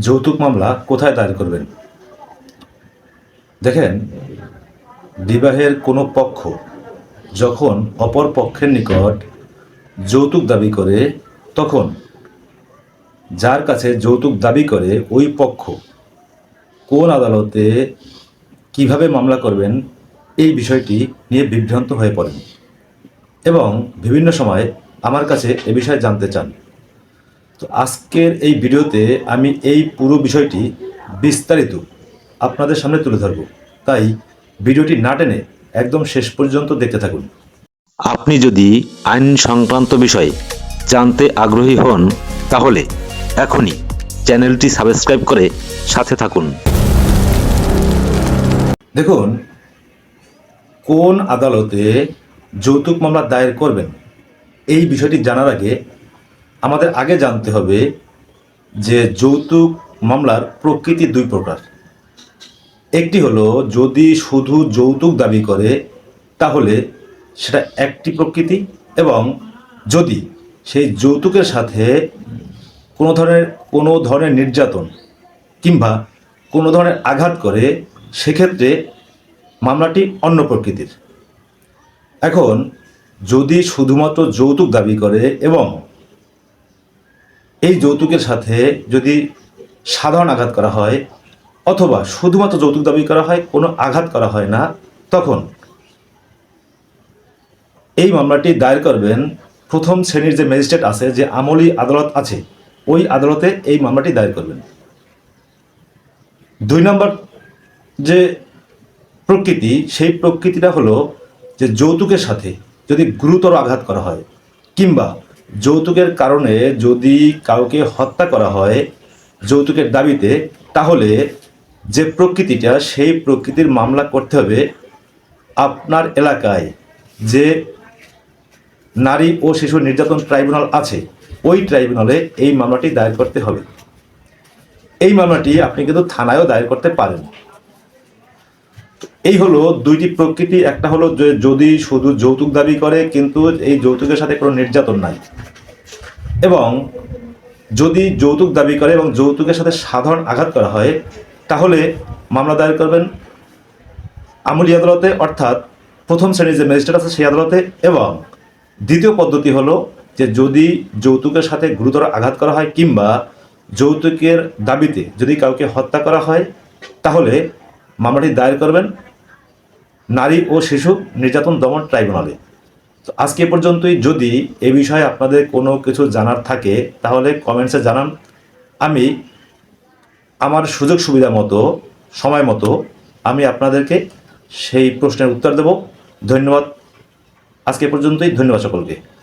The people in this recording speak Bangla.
যৌতুক মামলা কোথায় দায়ের করবেন? দেখেন, বিবাহের কোনো পক্ষ যখন অপর পক্ষের নিকট যৌতুক দাবি করে, তখন যার কাছে যৌতুক দাবি করে ওই পক্ষ কোন আদালতে কীভাবে মামলা করবেন, এই বিষয়টি নিয়ে বিভ্রান্ত হয়ে পড়েন। এবং বিভিন্ন সময় আমার কাছে এ বিষয়ে জানতে চান। তো আজকের এই ভিডিওতে আমি এই পুরো বিষয়টি বিস্তারিত আপনাদের সামনে তুলে ধরব। তাই ভিডিওটি না টেনে একদম শেষ পর্যন্ত দেখতে থাকুন। আপনি যদি আইন সংক্রান্ত বিষয়ে জানতে আগ্রহী হন তাহলে এখনই চ্যানেলটি সাবস্ক্রাইব করে সাথে থাকুন। দেখুন কোন আদালতে যৌতুক মামলা দায়ের করবেন এই বিষয়টি জানার আগে আমাদের আগে জানতে হবে যে যৌতুক মামলার প্রকৃতি দুই প্রকার। একটি হলো, যদি শুধু যৌতুক দাবি করে, তাহলে সেটা একটি প্রকৃতি এবং যদি সেই যৌতুকের সাথে কোনো ধরনের কোনো ধরনের নির্যাতন কিংবা কোনো ধরনের আঘাত করে, সেক্ষেত্রে মামলাটি অন্য প্রকৃতির। এখন, যদি শুধুমাত্র যৌতুক দাবি করে এবং এই যৌতুকের সাথে যদি সাধারণ আঘাত করা হয়, অথবা শুধুমাত্র যৌতুক দাবি করা হয়, কোনো আঘাত করা হয় না, তখন এই মামলাটি দায়ের করবেন প্রথম শ্রেণির যে ম্যাজিস্ট্রেট আছে, যে আমলি আদালত আছে, ওই আদালতে এই মামলাটি দায়ের করবেন। দুই নম্বর যে প্রকৃতি, সেই প্রকৃতিটা হলো যে যৌতুকের সাথে যদি গুরুতর আঘাত করা হয়, কিংবা যৌতুকের কারণে যদি কাউকে হত্যা করা হয় যৌতুকের দাবিতে, তাহলে যে প্রকৃতিটা, সেই প্রকৃতির মামলা করতে হবে আপনার এলাকায়। যে নারী ও শিশু নির্যাতন ট্রাইব্যুনাল আছে, ওই ট্রাইব্যুনালে এই মামলাটি দায়ের করতে হবে। এই মামলাটি আপনি কিন্তু থানায়ও দায়ের করতে পারেন। এই হলো দুইটি প্রকৃতি, একটা হলো যে যদি শুধু যৌতুক দাবি করে, কিন্তু এই যৌতুকের সাথে কোনো নির্যাতন নাই। এবং যদি যৌতুক দাবি করে এবং যৌতুকের সাথে সাধারণ আঘাত করা হয়, তাহলে মামলা দায়ের করবেন আমলি আদালতে, অর্থাৎ প্রথম শ্রেণির যে ম্যাজিস্ট্রেট আছে সেই আদালতে, এবং দ্বিতীয় পদ্ধতি হলো যে যদি যৌতুকের সাথে গুরুতর আঘাত করা হয় কিংবা যৌতুকের দাবিতে যদি কাউকে হত্যা করা হয়, তাহলে মামলাটি দায়ের করবেন। নারী ও শিশু নির্যাতন দমন ট্রাইব্যুনালে। তো আজকে পর্যন্তই। যদি এ বিষয়ে আপনাদের কোনো কিছু জানার থাকে, তাহলে কমেন্টসে জানান। আমি আমার সুযোগ সুবিধা মতো, সময় মতো, আমি আপনাদেরকে সেই প্রশ্নের উত্তর দেব। ধন্যবাদ। আজকে পর্যন্তই। ধন্যবাদ সকলকে।